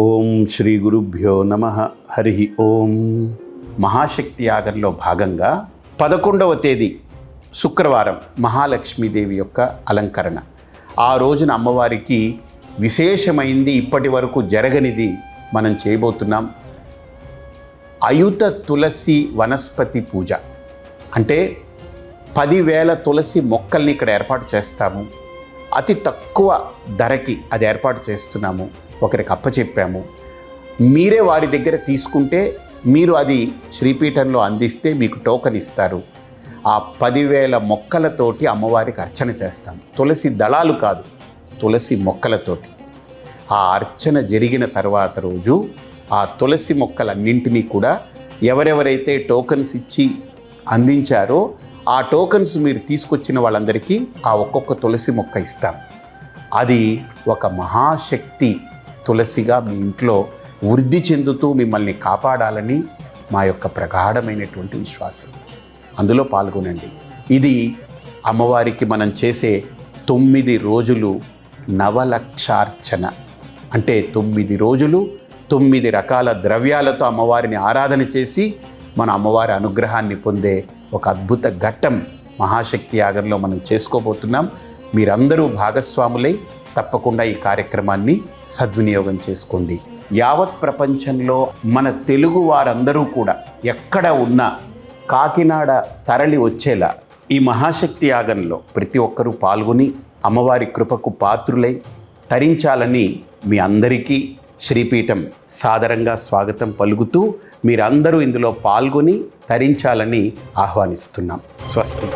ఓం శ్రీ గురుభ్యో నమ. హరి ఓం. మహాశక్తి యాగంలో భాగంగా పదకొండవ తేదీ శుక్రవారం మహాలక్ష్మీదేవి యొక్క అలంకరణ. ఆ రోజున అమ్మవారికి విశేషమైంది ఇప్పటి వరకు జరగనిది మనం చేయబోతున్నాం అయుత తులసి వనస్పతి పూజ. అంటే పదివేల తులసి మొక్కల్ని ఇక్కడ ఏర్పాటు చేస్తాము. అతి తక్కువ ధరకి అది ఏర్పాటు చేస్తున్నాము. ఒకరికి అప్పచెప్పాము. మీరే వాడి దగ్గర తీసుకుంటే మీరు అది శ్రీపీఠంలో అందిస్తే మీకు టోకెన్ ఇస్తారు. ఆ పదివేల మొక్కలతోటి అమ్మవారికి అర్చన చేస్తాం. తులసి దళాలు కాదు తులసి మొక్కలతోటి. ఆ అర్చన జరిగిన తర్వాత రోజు ఆ తులసి మొక్కలన్నింటినీ కూడా ఎవరెవరైతే టోకన్స్ ఇచ్చి అందించారో ఆ టోకన్స్ మీరు తీసుకొచ్చిన వాళ్ళందరికీ ఆ ఒక్కొక్క తులసి మొక్క ఇస్తాం. అది ఒక మహాశక్తి. తులసిగా మీ ఇంట్లో వృద్ధి చెందుతూ మిమ్మల్ని కాపాడాలని మా యొక్క ప్రగాఢమైనటువంటి విశ్వాసం. అందులో పాల్గొనండి. ఇది అమ్మవారికి మనం చేసే తొమ్మిది రోజులు నవలక్షార్చన. అంటే తొమ్మిది రోజులు తొమ్మిది రకాల ద్రవ్యాలతో అమ్మవారిని ఆరాధన చేసి మన అమ్మవారి అనుగ్రహాన్ని పొందే ఒక అద్భుత ఘట్టం మహాశక్తి యాగంలో మనం చేసుకోబోతున్నాం. మీరందరూ భాగస్వాములై తప్పకుండా ఈ కార్యక్రమాన్ని సద్వినియోగం చేసుకోండి. యావత్ ప్రపంచంలో మన తెలుగు వారందరూ కూడా ఎక్కడ ఉన్నా కాకినాడ తరలి వచ్చేలా ఈ మహాశక్తి యాగంలో ప్రతి ఒక్కరూ పాల్గొని అమ్మవారి కృపకు పాత్రులై తరించాలని మీ అందరికీ శ్రీపీఠం సాదరంగా స్వాగతం పలుకుతూ మీరందరూ ఇందులో పాల్గొని తరించాలని ఆహ్వానిస్తున్నాం. స్వస్తి.